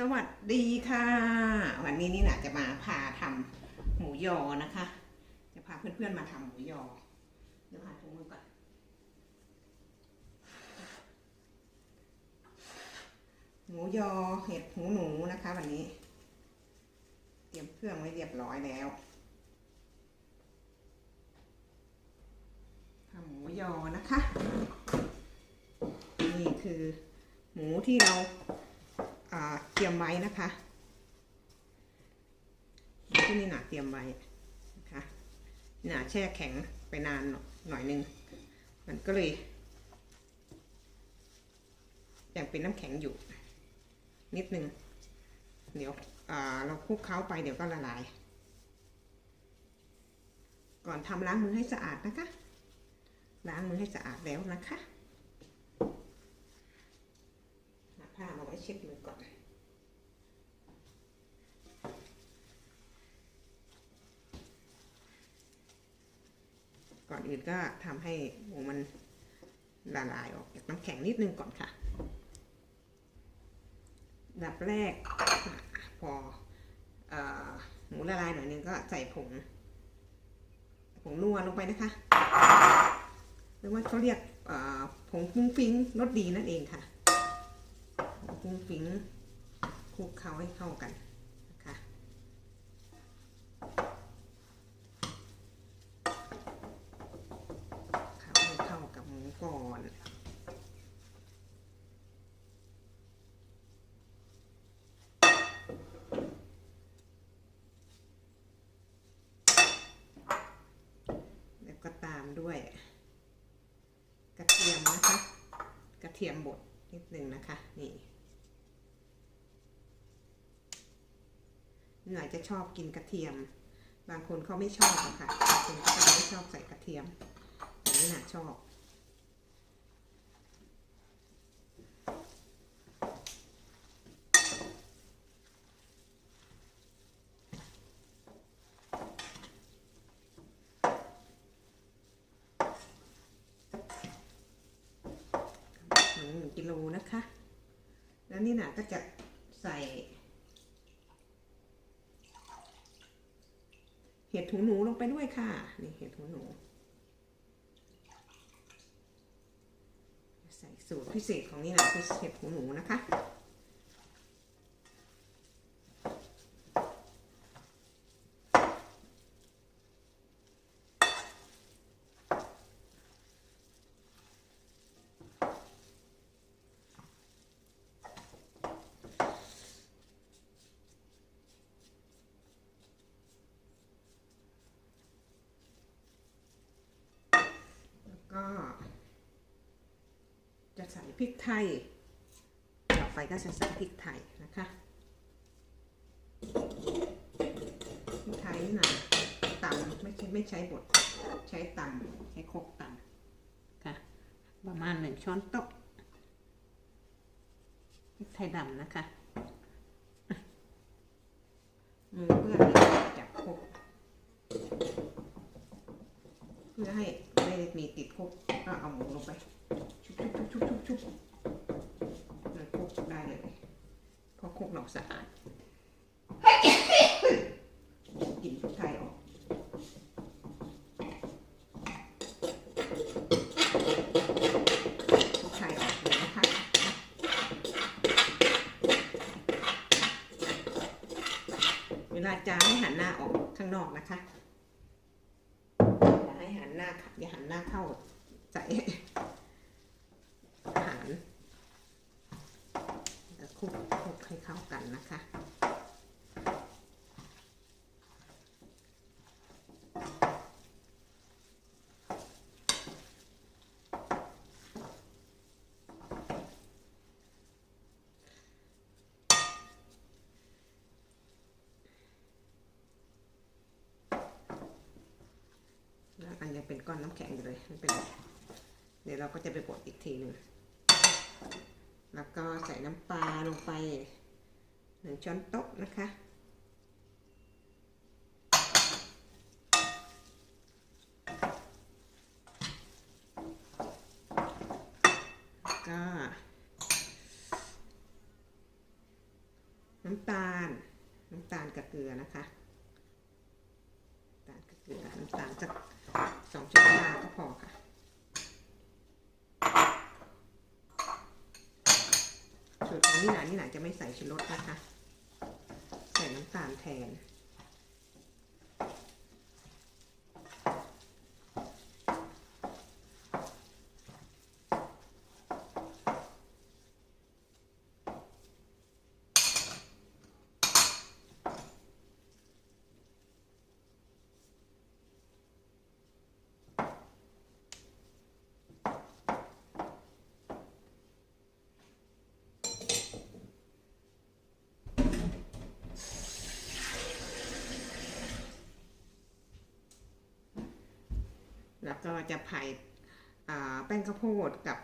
สวัสดีค่ะ วันนี้นี่นะจะมาพาทำหมูยอนะคะ จะพาเพื่อนๆมาทำหมูยอเดี๋ยวหาถุงมือก่อนหมูยอเห็ดหูหนูนะคะ วันนี้ เตรียมเครื่องไว้เรียบร้อยแล้วทำหมูยอนะคะ นี่คือหมูที่เรา เตรียมไว้นะคะที่นี่หนาเตรียมไว้นะคะหนาแช่แข็งไปนานหน่อยนึง มันก็เลยยังเป็นน้ำแข็งอยู่ นิดนึง เดี๋ยวเราคลุกเคล้าไปเดี๋ยวก็ละลาย ก่อนทำล้างมือให้สะอาดนะคะ ล้างมือให้สะอาดแล้วนะคะหา ผ้ามาไว้เช็ดมือก่อนก่อนอื่นก็ทำให้หมูมันละลายออกจากน้ำแข็งนิดนึงก่อนค่ะ ดับแรกพออหมูละลายหน่อยนึงก็ใส่ผง ผงนัวลงไปนะคะหรือว่าเขาเรียกผงฟุ้งฟิ้งรสดีนั่นเองค่ะ ฟุ้งฟิ้งคลุกเคล้าให้เข้ากันนะคะเข้าให้เข้ากับหมูก่อนแล้วก็ตามด้วย กระเทียมนะคะ กระเทียมบดนิดนึงนะคะ นี่ หน่อยจะชอบกินกระเทียม บางคนเขาไม่ชอบอะค่ะบางคนเขาไม่ชอบใส่กระเทียมแต่นี่น่ะชอบหนึ่งกิโลนะคะ แล้วนี่นะก็จะใส่ เห็ดหูหนูลงไปด้วยค่ะ นี่เห็ดหูหนู ใส่สูตรพิเศษของนี่แหละคือเห็ดหูหนูนะคะ ก็จะใส่พริกไทย ต่อไปก็จะใส่พริกไทยนะคะพริกไทยนี่นะตำไม่ใช่ไม่ใช้บดใช้ตำใช้โครกตำค่ะ ประมาณหนึ่งช้อนโต๊ะพริกไทยดำนะคะ มือเพื่อนจับโครก เพื่อให้ไม่ได้มีติดคุกก็เอาหมูลงไป ชุบชุบชุบชุบชุบชุบเลยคุกได้เลยเพราะคุกเราสะอาดกลินชุบไทยออกชุบไทยออกเลยนะคะเวลาจานให้หันหน้าออกข้างนอกนะคะอย่าให้หันหน้าอย่าหันหน้าเข้าใส่อาหารแล้ว คลุกคลุกให้เข้ากันนะคะแล้วมันยังเป็นก้อนน้ำแข็งอยู่เลยไม่เป็นไรเดี๋ยวเราก็จะไปบดอีกทีหนึ่ง แล้วก็ใส่น้ำปลาลงไปหนึ่งช้อนโต๊ะนะคะ ก็น้ำตาล น้ำตาลกับเกลือนะคะน้ำตาลกับเกลือน้ำตาลสักสองช้อนชาก็พอค่ะ สูตรของ นี่หนานี่หนาจะไม่ใส่ชูรสนะคะ ใส่น้ำตาลแทน ก็จะไผ่แป้งข้าวโพดกับ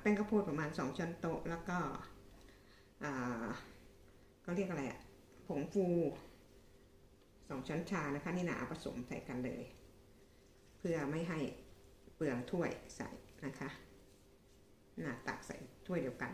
แป้งข้าวโพดประมาณ 2ช้อนโต๊ะแล้วก็อ่าก็เรียกอะไรอะผงฟูสองช้อนชานะคะ นี่หนาผสมใส่กันเลย เพื่อไม่ให้เปลืองถ้วยใส่นะคะหนาตักใส่ถ้วยเดียวกัน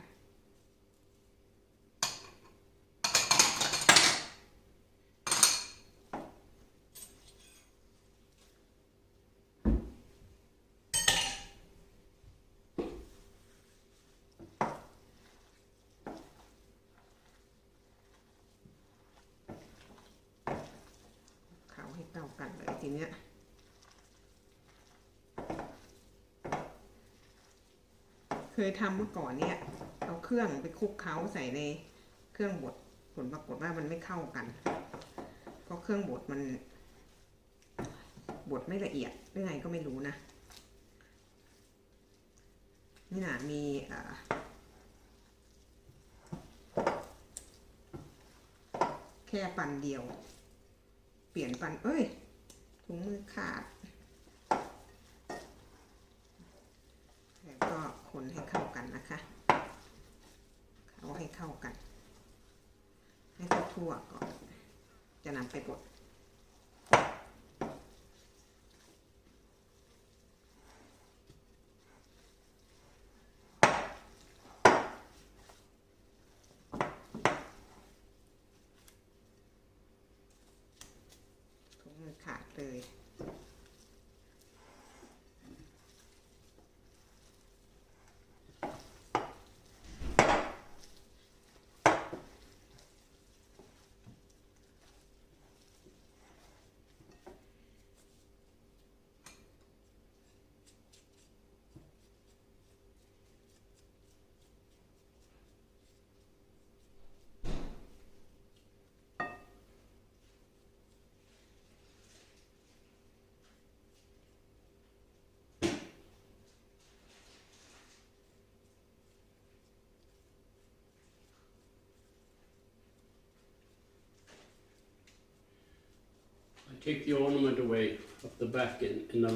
เขาให้เข้า เลยทีเนี้ยเคยทำเมื่อก่อนเนี่ย เอาเครื่องไปคลุกเคล้าใส่ในเครื่องบดผลปรากฏว่ามันไม่เข้ากันเพราะเครื่องบดมันบดไม่ละเอียดหรือไงก็ไม่รู้นะ นี่นะมีแค่ปันเดียว เปลี่ยนปัน เอ้ย ถุงมือขาด แล้วก็คนให้เข้ากันนะคะเขาให้เข้ากัน ให้ทั่วก่อน จะนำไปบด ขาดเลย take the ornament away of the back the